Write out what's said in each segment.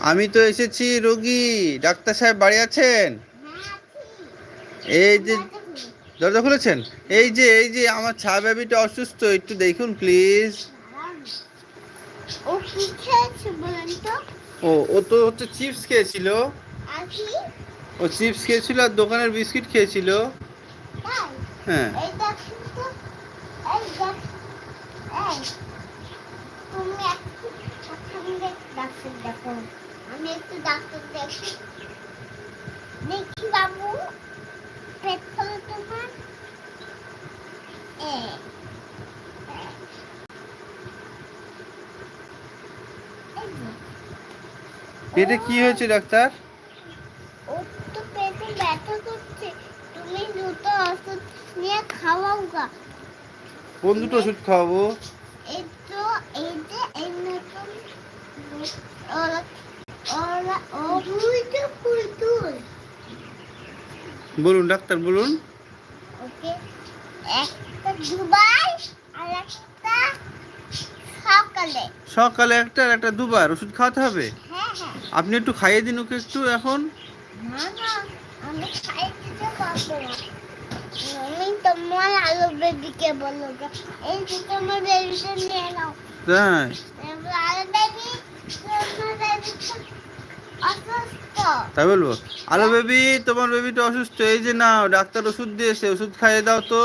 আমি তো এসেছি রোগী ডাক্তার সাহেব বাড়ি আছেন এই যে দরজা খুলেছেন এই যে এই যে আমার ছা বেবিটা অসুস্থ একটু দেখুন প্লিজ ও ও তো হচ্ছে চিপস খেয়েছিল ও চিপস খেয়েছিল আর দোকানের বিস্কিট খেয়েছিল হ্যাঁ তুমি আমি একটু ডাক্তার দেখি। দেখি বাবু পেট ফলে তোমার? এ পেটে কি হয়েছে ডাক্তার? ওর তো পেটে ব্যথা করছে। তুমি দুটো ওষুধ নিয়ে খাওয়াও গা। কোন দুটো ওষুধ খাওয়াবো? এই তো এই যে এই নতুন বলুন ডাক্তার বলুন। ওকে একটা দুবার আর একটা সকালে। সকালে একটা আর একটা দুবার ওষুধ খাওয়াতে হবে? হ্যাঁ হ্যাঁ। আপনি একটু খাইয়ে দিন ওকে একটু এখন। তাই এবার আলু বেবি তোমার বেবিটা অসুস্থ তাই বলব? আলো বেবি তোমার বেবিটা অসুস্থ এই যে না ডাক্তার ওষুধ দিয়েছে ওষুধ খাইয়ে দাও তো।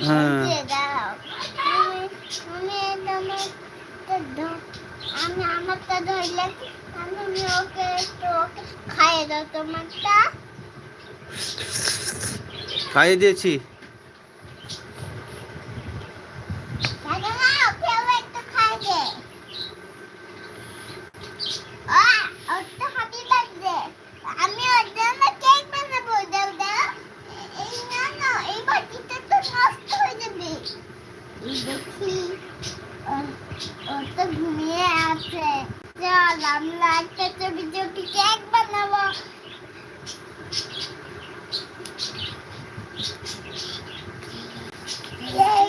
হ্যাঁ। দিয়ে দাও তুমি তুমি তোমারটা ধ- আমি আমারটা ধরলে আমি আমি ওকে একটু খাইয়ে দাও তোমারটা খাইয়ে দিয়েছি দাদা না ওকেও একটু খাইয়ে আ ওর তো হাঁটি লাগছে আমি ওর জন্য কেক বানাবো দাও দাও এই না না এই বাটিটা তো নষ্ট হয়ে যাবে এই দেখি ও- ও তো ঘুমিয়ে আছে চল আমরা একটা চবি চবি কেক বানাবো এই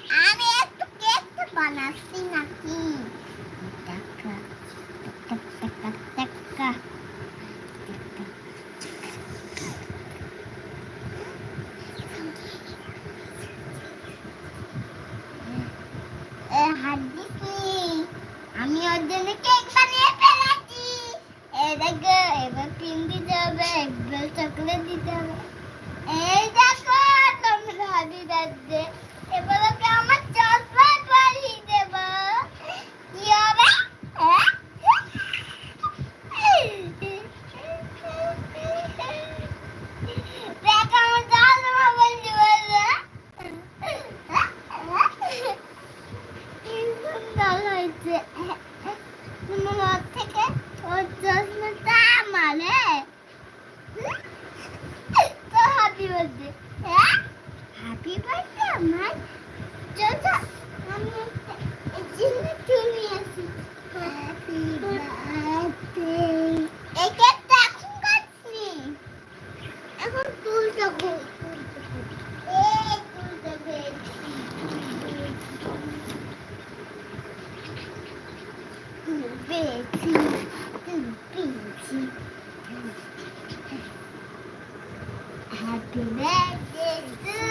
বানাচ্ছি নাকি দিসনি। আমি ওর জন্য কেক বানিয়ে ফেলেছি। এই দেখো, এবার পিন দিতে হবে একবার চকলেট দিতে হবে। এই দেখো, তোমরা যাচ্ছে এবার আমার chocolate Betty, the Betty. Happy birthday to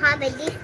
How about this?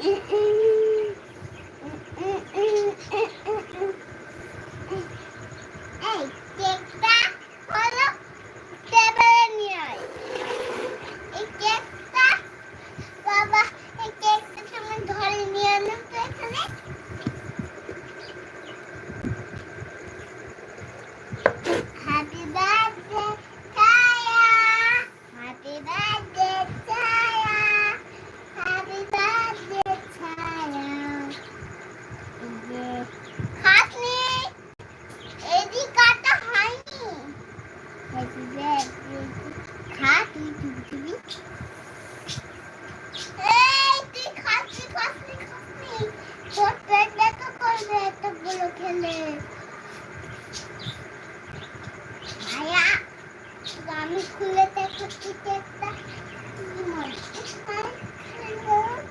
Mm-mm. Let's keep it back. Come on. It's fine. Hello.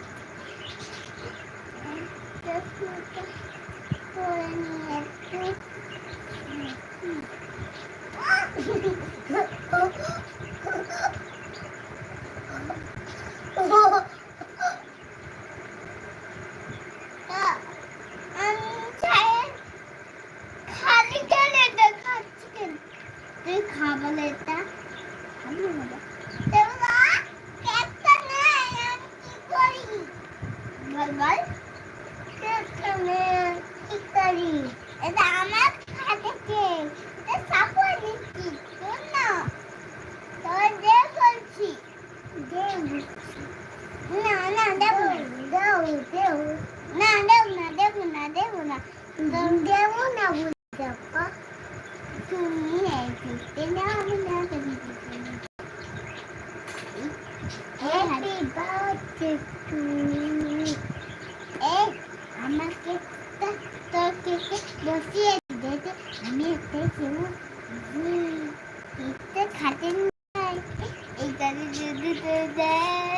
Safari. এটা আমার হাতে কেক এটা সাফারি কি? তোর না তোর দে বলছি। দে না না, দেব দেব। তুমি এই দিতে না আমি না খাটেন এই কাজে যদি দেয়